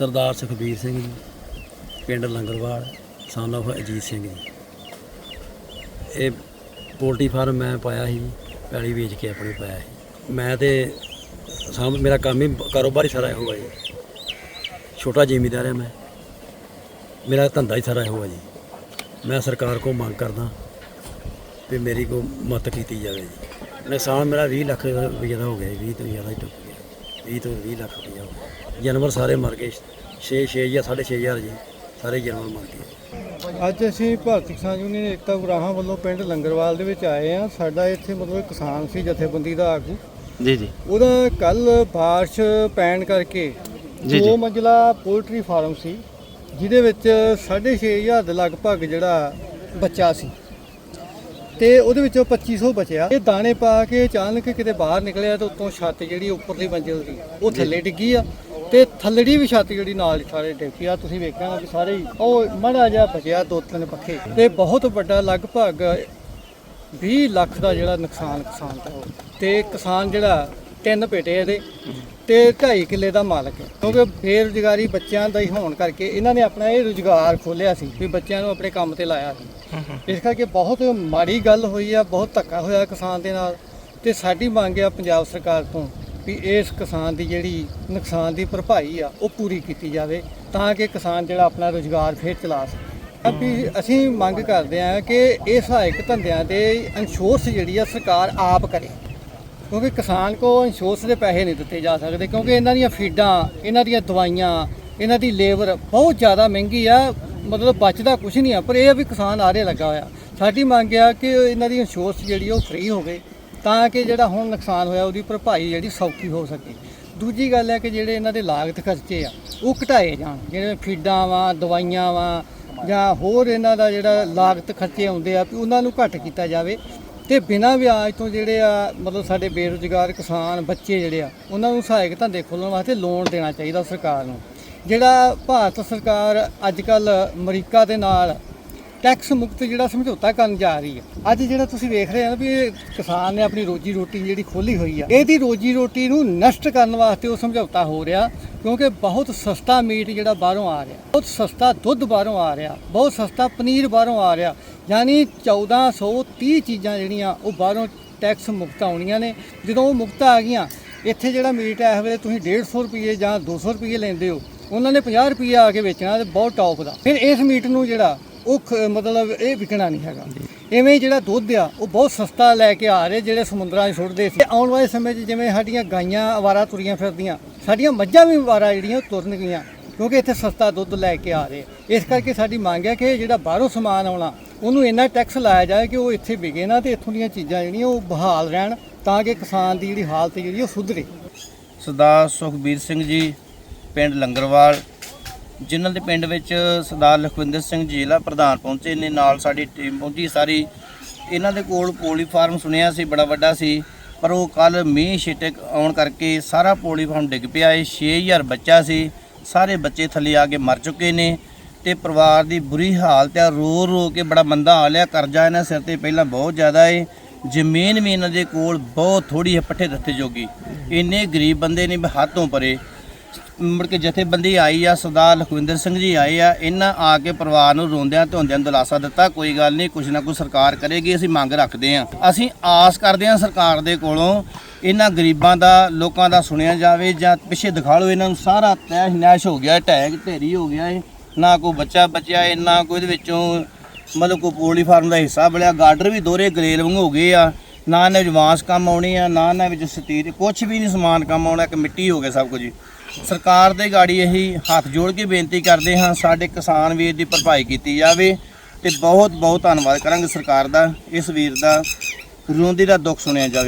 ਸਰਦਾਰ ਸੁਖਬੀਰ ਸਿੰਘ ਜੀ, ਪਿੰਡ ਲੰਗਰਵਾਲ ਸਨ of ਅਜੀਤ ਸਿੰਘ ਜੀ। ਇਹ poultry farm ਮੈਂ ਪਾਇਆ ਸੀ, ਪੈਲੀ ਵੇਚ ਕੇ ਆਪਣੇ ਪਾਇਆ ਸੀ। ਮੈਂ ਤੇ ਸਾਮ ਮੇਰਾ ਕੰਮ ਹੀ ਕਾਰੋਬਾਰ ਹੀ ਸਾਰਾ ਇਹੋ ਜੀ। ਛੋਟਾ ਜ਼ਿਮੀਦਾਰ ਹੈ ਮੈਂ। ਮੇਰਾ ਧੰਦਾ ਹੀ ਸਾਰਾ ਇਹੋ ਹੈ ਜੀ। ਮੈਂ ਸਰਕਾਰ ਕੋਲ ਮੰਗ ਕਰਦਾ ਵੀ ਮੇਰੀ ਕੋ ਮਦਦ ਕੀਤੀ ਜਾਵੇ ਜੀ। ਨੁਕਸਾਨ ਮੇਰਾ 20 ਲੱਖ ਰੁਪਏ ਦਾ ਹੋ ਗਿਆ ਜੀ 20 ਤੋਂ ਜ਼ਿਆਦਾ ਹੀ ਟੁੱਟ ਗਿਆ। 20 ਤੋਂ 20 ਲੱਖ ਗਿਆ। ਜਾਨਵਰ ਸਾਰੇ ਮਰ ਗਏ। 6 6 ਜਾਂ 6.5 ਜੀ ਸਾਰੇ ਜਾਨਵਰ ਮਰ ਗਏ। ਅੱਜ ਅਸੀਂ ਭਾਰਤੀ ਕਿਸਾਨ ਯੂਨੀਅਨ ਏਕਤਾ ਗੁਰਾਹਾਂ ਵੱਲੋਂ ਪਿੰਡ ਲੰਗਰਵਾਲ ਦੇ ਵਿੱਚ ਆਏ ਆ ਸਾਡਾ ਇੱਥੇ ਮਤਲਬ ਕਿਸਾਨ ਸੀ ਜਥੇਬੰਦੀ ਦਾ ਆਗੂ। ਜੀ ਜੀ। ਉਹਦਾ ਕੱਲ ਬਾਰਿਸ਼ ਪੈਣ ਕਰਕੇ ਜੀ, ਦੋ। ਮੰਜ਼ਲਾ ਪੋਲਟਰੀ ਫਾਰਮ ਸੀ ਜਿਹਦੇ ਵਿੱਚ 6500 ਦੇ ਲਗਭਗ ਜਿਹੜਾ ਬੱਚਾ ਸੀ। ਤੇ ਉਹਦੇ ਵਿੱਚੋਂ 2500 ਬਚਿਆ। ਇਹ ਦਾਣੇ ਪਾ ਕੇ ਅਚਾਨਕ ਕਿਤੇ ਬਾਹਰ ਨਿਕਲਿਆ ਤੇ ਉੱਤੋਂ ਛੱਤ ਜਿਹੜੀ ਉੱਪਰਲੀ ਮੰਜ਼ਿਲ ਦੀ ਉਹ ਥੱਲੇ ਡਿੱਗੀ ਆ ਤੇ ਥੱਲੜੀ ਵੀ ਛੱਤ ਜਿਹੜੀ ਨਾਲ ਸਾਰੇ ਡਿੱਗੀ ਆ। ਤੁਸੀਂ ਵੇਖਿਆ ਨਾ ਵੀ ਸਾਰੇ ਹੀ ਉਹ ਮੜਾ ਜਿਹਾ ਬਚਿਆ ਦੋ ਤਿੰਨ ਪੱਖੇ। ਤੇ ਬਹੁਤ ਵੱਡਾ ਲਗਭਗ 20 ਲੱਖ ਦਾ ਜਿਹੜਾ ਨੁਕਸਾਨ ਕਿਸਾਨ ਦਾ ਤੇ ਕਿਸਾਨ ਜਿਹੜਾ ਤਿੰਨ ਪੇਟੇ ਇਹਦੇ ਤੇ 2.5 ਕਿੱਲੇ ਦਾ ਮਾਲਕ ਹੈ। ਕਿਉਂਕਿ ਬੇਰੁਜ਼ਗਾਰੀ ਬੱਚਿਆਂ ਦਾ ਹੀ ਹੋਣ ਕਰਕੇ ਇਹਨਾਂ ਨੇ ਆਪਣਾ ਇਹ ਰੁਜ਼ਗਾਰ ਖੋਲਿਆ ਸੀ ਵੀ ਬੱਚਿਆਂ ਨੂੰ ਆਪਣੇ ਕੰਮ ਤੇ ਲਾਇਆ ਸੀ। ਇਸ ਕਰਕੇ ਬਹੁਤ ਮਾੜੀ ਗੱਲ ਹੋਈ ਆ ਬਹੁਤ ਧੱਕਾ ਹੋਇਆ ਕਿਸਾਨ ਦੇ ਨਾਲ ਤੇ ਸਾਡੀ ਮੰਗ ਆ ਪੰਜਾਬ ਸਰਕਾਰ ਤੋਂ ਵੀ ਇਸ ਕਿਸਾਨ ਦੀ ਜਿਹੜੀ ਨੁਕਸਾਨ ਦੀ ਭਰਪਾਈ ਆ ਉਹ ਪੂਰੀ ਕੀਤੀ ਜਾਵੇ ਤਾਂ ਕਿ ਕਿਸਾਨ ਜਿਹੜਾ ਆਪਣਾ ਰੁਜ਼ਗਾਰ ਫੇਰ ਚਲਾ ਸਕੇ। ਵੀ ਅਸੀਂ ਮੰਗ ਕਰਦੇ ਹਾਂ ਕਿ ਇਹ ਸਹਾਇਕ ਧੰਦਿਆਂ ਦੇ ਇੰਸ਼ੋਰੈਂਸ ਜਿਹੜੀ ਆ ਸਰਕਾਰ ਆਪ ਕਰੇ। ਕਿਉਂਕਿ ਕਿਸਾਨ ਕੋ ਇੰਸ਼ੋਰੈਂਸ ਦੇ ਪੈਸੇ ਨਹੀਂ ਦਿੱਤੇ ਜਾ ਸਕਦੇ, ਕਿਉਂਕਿ ਇਹਨਾਂ ਦੀਆਂ ਫੀਡਾਂ ਇਹਨਾਂ ਦੀਆਂ ਦਵਾਈਆਂ, ਇਹਨਾਂ ਦੀ ਲੇਬਰ ਬਹੁਤ ਜ਼ਿਆਦਾ ਮਹਿੰਗੀ ਆ, ਮਤਲਬ ਬਚਦਾ ਕੁਝ ਨਹੀਂ ਆ, ਪਰ ਇਹ ਆ ਵੀ ਕਿਸਾਨ ਆਰੇ ਲੱਗਾ ਹੋਇਆ। ਸਾਡੀ ਮੰਗ ਆ ਕਿ ਇਹਨਾਂ ਦੀ ਇੰਸ਼ੋਰੈਂਸ ਜਿਹੜੀ ਉਹ ਫ੍ਰੀ ਹੋਵੇ, ਤਾਂ ਕਿ ਜਿਹੜਾ ਹੁਣ ਨੁਕਸਾਨ ਹੋਇਆ ਉਹਦੀ ਭਰਪਾਈ ਜਿਹੜੀ ਸੌਖੀ ਹੋ ਸਕੇ। ਦੂਜੀ ਗੱਲ ਹੈ ਕਿ ਜਿਹੜੇ ਇਹਨਾਂ ਦੇ ਲਾਗਤ ਖਰਚੇ ਆ, ਉਹ ਘਟਾਏ ਜਾਣ ਜਿਹੜੇ ਫੀਡਾਂ ਵਾ, ਦਵਾਈਆਂ ਵਾ, ਜਾਂ ਹੋਰ ਇਹਨਾਂ ਦਾ ਜਿਹੜਾ ਲਾਗਤ ਖਰਚੇ ਆਉਂਦੇ ਆ, ਵੀ ਉਹਨਾਂ ਨੂੰ ਘੱਟ ਕੀਤਾ ਜਾਵੇ। ਤੇ ਬਿਨਾਂ ਵਿਆਜ ਤੋਂ ਜਿਹੜੇ ਆ, ਮਤਲਬ ਸਾਡੇ ਬੇਰੁਜ਼ਗਾਰ ਕਿਸਾਨ, ਬੱਚੇ ਜਿਹੜੇ ਆ, ਉਹਨਾਂ ਨੂੰ ਸਹਾਇਕ ਧੰਦੇ ਖੋਲ੍ਹਣ ਵਾਸਤੇ ਲੋਨ ਦੇਣਾ ਚਾਹੀਦਾ ਸਰਕਾਰ ਨੂੰ। ਜਿਹੜਾ ਭਾਰਤ ਸਰਕਾਰ ਅੱਜ ਕੱਲ ਅਮਰੀਕਾ ਦੇ ਨਾਲ ਟੈਕਸ ਮੁਕਤ ਜਿਹੜਾ ਸਮਝੌਤਾ ਕਰਨ ਜਾ ਰਹੀ ਹੈ। ਅੱਜ ਜਿਹੜਾ ਤੁਸੀਂ ਵੇਖ ਰਹੇ ਹੋ ਨਾ ਵੀ ਕਿਸਾਨ ਨੇ ਆਪਣੀ ਰੋਜੀ ਰੋਟੀ ਜਿਹੜੀ ਖੋਲੀ ਹੋਈ ਆ, ਇਹਦੀ ਰੋਜੀ ਰੋਟੀ ਨੂੰ ਨਸ਼ਟ ਕਰਨ ਵਾਸਤੇ ਉਹ ਸਮਝੌਤਾ ਹੋ ਰਿਹਾ। ਕਿਉਂਕਿ ਬਹੁਤ ਸਸਤਾ ਮੀਟ ਜਿਹੜਾ ਬਾਹਰੋਂ ਆ ਰਿਹਾ। ਬਹੁਤ ਸਸਤਾ ਦੁੱਧ ਬਾਹਰੋਂ ਆ ਰਿਹਾ, ਬਹੁਤ ਸਸਤਾ ਪਨੀਰ ਬਾਹਰੋਂ ਆ ਰਿਹਾ। ਯਾਨੀ 1430 ਚੀਜ਼ਾਂ ਜਿਹੜੀਆਂ ਉਹ ਬਾਹਰੋਂ ਟੈਕਸ ਮੁਕਤ ਆਉਣੀਆਂ ਨੇ। ਜਦੋਂ ਉਹ ਮੁਕਤ ਆ ਗਈਆਂ, ਇੱਥੇ ਜਿਹੜਾ ਮੀਟ ਹੈ ਇਸ ਵੇਲੇ ਤੁਸੀਂ 150 ਰੁਪਏ ਜਾਂ 200 ਰੁਪਏ ਲੈਂਦੇ ਹੋ, ਉਹਨਾਂ ਨੇ 50 ਰੁਪਏ ਆ ਕੇ ਵੇਚਣਾ ਤੇ ਬਹੁਤ ਟੌਪ ਦਾ। ਫਿਰ ਇਸ ਮੀਟ ਨੂੰ ਜਿਹੜਾ ਉਹ ਖ- ਮਤਲਬ ਇਹ ਵਿਕਣਾ ਨਹੀਂ ਹੈਗਾ। ਐਵੇਂ ਜਿਹੜਾ ਦੁੱਧ ਆ, ਉਹ ਬਹੁਤ ਸਸਤਾ ਲੈ ਕੇ ਆ ਰਹੇ ਜਿਹੜੇ ਸਮੁੰਦਰਾਂ 'ਚ ਸੁੱਟਦੇ ਸੀ। ਆਉਣ ਵਾਲੇ ਸਮੇਂ 'ਚ ਜਿਵੇਂ ਸਾਡੀਆਂ ਗਾਈਆਂ, ਅਵਾਰਾ ਤੁਰੀਆਂ ਫਿਰਦੀਆਂ ਸਾਡੀਆਂ ਮੱਝਾਂ ਵੀ ਅਵਾਰਾ ਜਿਹੜੀਆਂ ਉਹ ਤੁਰਨ ਗਈਆਂ, ਕਿਉਂਕਿ ਇੱਥੇ ਸਸਤਾ ਦੁੱਧ ਲੈ ਕੇ ਆ ਰਹੇ। ਇਸ ਕਰਕੇ ਸਾਡੀ ਮੰਗ ਹੈ ਕਿ ਜਿਹੜਾ ਬਾਹਰੋਂ ਸਮਾਨ ਆਉਣਾ, ਉਹਨੂੰ ਇੰਨਾ ਟੈਕਸ ਲਾਇਆ ਜਾਏ ਕਿ ਉਹ ਇੱਥੇ ਵਿਕੇ ਨਾ ਤੇ ਇੱਥੋਂ ਦੀਆਂ ਚੀਜ਼ਾਂ ਜਿਹੜੀਆਂ ਉਹ ਬਹਾਲ ਰਹਿਣ, ਤਾਂ ਕਿ ਕਿਸਾਨ ਦੀ ਜਿਹੜੀ ਹਾਲਤ ਜਿਹੜੀ ਉਹ ਸੁਧਰੇ। ਸਰਦਾਰ ਸੁਖਬੀਰ ਸਿੰਘ ਜੀ, ਪਿੰਡ ਲੰਗਰਵਾਲ, ਜਿਨ੍ਹਾਂ ਦੇ ਪਿੰਡ ਵਿੱਚ ਸਰਦਾਰ ਲਖਵਿੰਦਰ ਸਿੰਘ ਜੀ ਜ਼ਿਲ੍ਹਾ ਪ੍ਰਧਾਨ ਪਹੁੰਚੇ ਨੇ, ਨਾਲ ਸਾਡੀ ਟੀਮ ਪਹੁੰਚੀ, ਸਾਰੀ ਇਹਨਾਂ ਦੇ ਕੋਲ ਪੋਲੀ ਫਾਰਮ ਸੁਣਿਆ ਸੀ, ਬੜਾ ਵੱਡਾ ਸੀ। ਪਰ ਉਹ ਕੱਲ ਮੀਂਹ ਛਿਟਕ ਆਉਣ ਕਰਕੇ ਸਾਰਾ ਪੋਲੀ ਫਾਰਮ ਡਿੱਗ ਪਿਆ ਇਹ 6000 ਬੱਚਾ ਸੀ। ਸਾਰੇ ਬੱਚੇ ਥੱਲੇ ਆ ਕੇ ਮਰ ਚੁੱਕੇ ਨੇ ਤੇ ਪਰਿਵਾਰ ਦੀ ਬੁਰੀ ਹਾਲਤ ਆ। ਰੋ ਰੋ ਕੇ ਬੜਾ ਮੰਦਾ ਹਾਲ ਆ। ਕਰਜ਼ਾ ਇਹਨਾਂ ਸਿਰ ਤੇ ਪਹਿਲਾਂ ਬਹੁਤ ਜ਼ਿਆਦਾ ਏ। ਜ਼ਮੀਨ ਵੀ ਇਹਨਾਂ ਦੇ ਕੋਲ ਬਹੁਤ ਥੋੜੀ ਹੈ, ਪੱਠੇ ਦਿੱਤੇ ਜੋਗੀ। ਇੰਨੇ ਗਰੀਬ ਬੰਦੇ ਨੇ ਵੀ ਹੱਥੋਂ ਪਰੇ। ਮੁੜ ਕੇ ਜਥੇਬੰਦੀ ਆਈ ਆ, ਸਰਦਾਰ ਲਖਵਿੰਦਰ ਸਿੰਘ ਜੀ ਆਏ ਆ, ਇਹਨਾਂ ਆ ਕੇ ਪਰਿਵਾਰ ਨੂੰ ਰੋਂਦਿਆਂ ਧੋਂਦਿਆਂ ਦਿਲਾਸਾ ਦਿੱਤਾ, ਕੋਈ ਗੱਲ ਨਹੀਂ, ਕੁਛ ਨਾ ਕੁਛ ਸਰਕਾਰ ਕਰੇਗੀ, ਅਸੀਂ ਮੰਗ ਰੱਖਦੇ ਆ ਅਸੀਂ ਆਸ ਕਰਦੇ ਆ ਸਰਕਾਰ ਦੇ ਕੋਲੋਂ ਇਹਨਾਂ ਗਰੀਬਾਂ ਦਾ, ਲੋਕਾਂ ਦਾ ਸੁਣਿਆ ਜਾਵੇ ਜਾਂ ਪਿੱਛੇ ਦਿਖਾ ਲਓ, ਇਹਨਾਂ ਨੂੰ ਸਾਰਾ ਤੈਸ਼ ਨੈਸ਼ ਹੋ ਗਿਆ ਟੈਗ ਢੇਰੀ ਹੋ ਗਿਆ ਏ। ਨਾ ਕੋਈ ਬੱਚਾ ਬਚਿਆ ਏ, ਨਾ ਕੋਈ ਇਹਦੇ ਵਿੱਚੋਂ ਮਤਲਬ ਕੋਈ ਪੋਲੀ ਫਾਰਮ ਦਾ ਹਿੱਸਾ ਬਣਿਆ ਗਾਰਡਰ ਵੀ ਦੋਰੇ ਗਰੇਲ ਵਾਂਗ ਹੋ ਗਏ ਆ। ਨਾ ਇਹਨਾਂ ਵਿੱਚ ਵਾਂਸ ਕੰਮ ਆਉਣੀ ਆ, ਨਾ ਇਹਨਾਂ ਵਿੱਚ ਸਤੀਰ ਕੁਝ ਵੀ ਨਹੀਂ ਸਮਾਨ ਕੰਮ ਆਉਣਾ, ਇੱਕ ਮਿੱਟੀ ਹੋ ਗਿਆ ਸਭ ਕੁਝ। ਸਰਕਾਰ ਦੇ ਗਾੜੀ ਇਹੀ ਹੱਥ ਜੋੜ ਕੇ ਬੇਨਤੀ ਕਰਦੇ ਹਾਂ, ਸਾਡੇ ਕਿਸਾਨ ਵੀਰ ਦੀ ਭਰਪਾਈ ਕੀਤੀ ਜਾਵੇ ਤੇ ਬਹੁਤ ਬਹੁਤ ਧੰਨਵਾਦ ਕਰਾਂਗੇ ਸਰਕਾਰ ਦਾ, ਇਸ ਵੀਰ ਦਾ, ਰੋਂਦੀ ਦਾ ਦੁੱਖ ਸੁਣਿਆ ਜਾਵੇ।